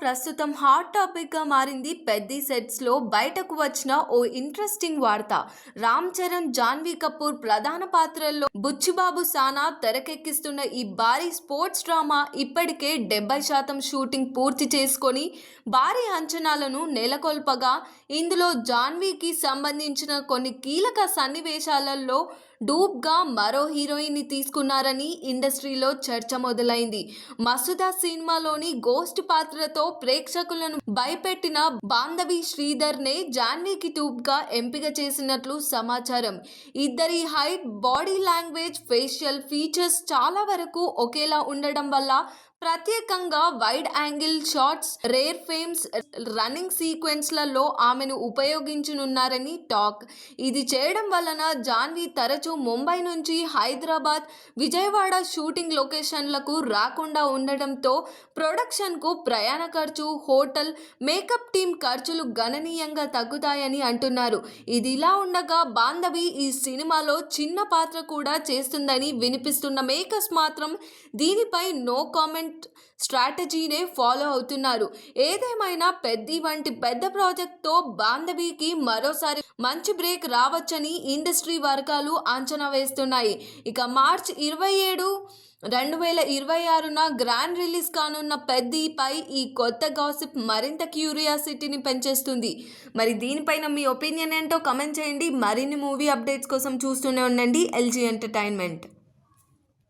ప్రస్తుతం హాట్ టాపిక్గా మారింది పెద్ది సెట్స్లో బయటకు వచ్చిన ఓ ఇంట్రెస్టింగ్ వార్త. రామ్ చరణ్ జాన్వీ కపూర్ ప్రధాన పాత్రల్లో బుచ్చిబాబు సానా తెరకెక్కిస్తున్న ఈ భారీ స్పోర్ట్స్ డ్రామా ఇప్పటికే డెబ్బై శాతం షూటింగ్ పూర్తి చేసుకొని భారీ అంచనాలను నెలకొల్పగా ఇందులో జాన్వీకి సంబంధించిన కొన్ని కీలక సన్నివేశాలలో డూప్గా మరో హీరోయిన్ని తీసుకున్నారని ఇండస్ట్రీలో చర్చ మొదలైంది. మసుదా సినిమాలోని గోస్ట్ పాత్రతో ప్రేక్షకులను భయపెట్టిన బాంధవి శ్రీధర్నే జాన్వీకి టూబ్గా ఎంపిక చేసినట్లు సమాచారం. ఇద్దరి height body language facial features చాలా వరకు ఒకేలా ఉండడం వల్ల ప్రత్యేకంగా wide angle shots rear frames running సీక్వెన్స్లలో ఆమెను ఉపయోగించనున్నారని టాక్. ఇది చేయడం వలన జాన్వి తరచూ ముంబై నుంచి హైదరాబాద్ విజయవాడ షూటింగ్ లొకేషన్లకు రాకుండా ఉండడంతో ప్రొడక్షన్కు ప్రయాణ ఖర్చు హోటల్ మేకప్ టీం ఖర్చులు గణనీయంగా తగ్గుతాయని అంటున్నారు. ఇది ఇలా ఉండగా బాంధవి ఈ సినిమాలో చిన్న పాత్ర కూడా చేస్తుందని వినిపిస్తున్న మేకర్స్ మాత్రం దీనిపై నో కామెంట్ స్ట్రాటజీనే ఫాలో అవుతున్నారు. ఏదేమైనా పెద్ది వంటి పెద్ద ప్రాజెక్ట్తో బాంధవికి మరోసారి మంచి బ్రేక్ రావచ్చని ఇండస్ట్రీ వర్గాలు అంచనా వేస్తున్నాయి. ఇక మార్చ్ ఇరవై ఏడు రెండు వేల ఇరవై ఆరున గ్రాండ్ రిలీజ్ కానున్న పెద్దిపై ఈ కొత్త గాసిప్ మరింత క్యూరియాసిటీని పెంచేస్తుంది. మరి దీనిపైన మీ ఒపీనియన్ ఏంటో కమెంట్ చేయండి. మరిన్ని మూవీ అప్డేట్స్ కోసం చూస్తూనే ఉండండి. LG entertainment.